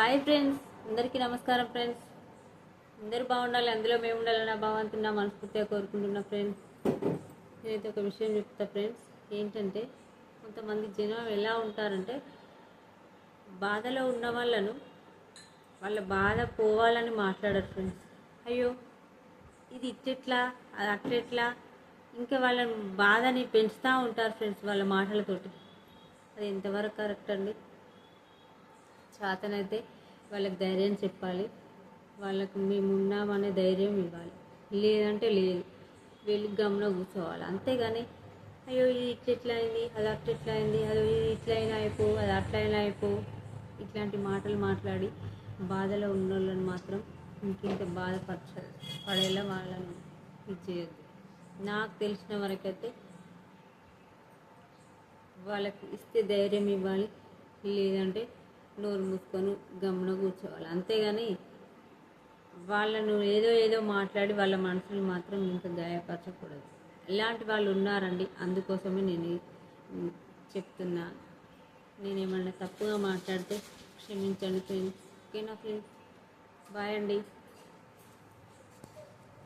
Hi friends అందరికీ నమస్కారం friends. అందరూ బాగుండాలి అందులో మేము ఉండాలని భావంతున్నా మనస్ఫూర్తిగా కోరుకుంటున్నా ఫ్రెండ్స్. నేనైతే ఒక విషయం చెప్తా ఫ్రెండ్స్ ఏంటంటే కొంతమంది జనం ఎలా ఉంటారంటే బాధలో ఉన్న వాళ్ళను వాళ్ళ బాధ పోవాలని మాట్లాడరు ఫ్రెండ్స్. అయ్యో ఇది ఇట్టెట్లా అది అట్లెట్లా? ఇంకా వాళ్ళ బాధని పెంచుతూ ఉంటారు ఫ్రెండ్స్ వాళ్ళ మాటలతోటి. అది ఎంతవరకు కరెక్ట్ అండి? చేతనైతే వాళ్ళకి ధైర్యం చెప్పాలి. వాళ్ళకు మేము ఉన్నామనే ధైర్యం ఇవ్వాలి. లేదంటే లేదు. వెళ్ళి గమ్మున కూర్చోవాలి. అంతేగాని అయ్యో ఇది ఇట్లా అయింది అది అట్లా ఇట్లా అయింది అది ఇది ఇట్లా అయినా అయిపో అది అట్లా అయినా అయిపో. ఇట్లాంటి మాటలు మాట్లాడి బాధలో ఉన్న వాళ్ళని మాత్రం ఇంకింత బాధపరచ పడేలా వాళ్ళని ఇచ్చేయద్దు. నాకు తెలిసిన వరకైతే వాళ్ళకి ఇస్తే ధైర్యం ఇవ్వాలి. లేదంటే నోరు మూసుకొని గమ్మున కూర్చోవాలి. అంతేగాని వాళ్ళను ఏదో ఏదో మాట్లాడి వాళ్ళ మనసులు మాత్రం ఇంత గాయపరచకూడదు. ఇలాంటి వాళ్ళు ఉన్నారండి. అందుకోసమే నేను చెప్తున్నా. నేనేమన్నా తప్పుగా మాట్లాడితే క్షమించండి ఫ్రెండ్స్. ఓకేనా ఫ్రెండ్స్? బాయ్ అండి.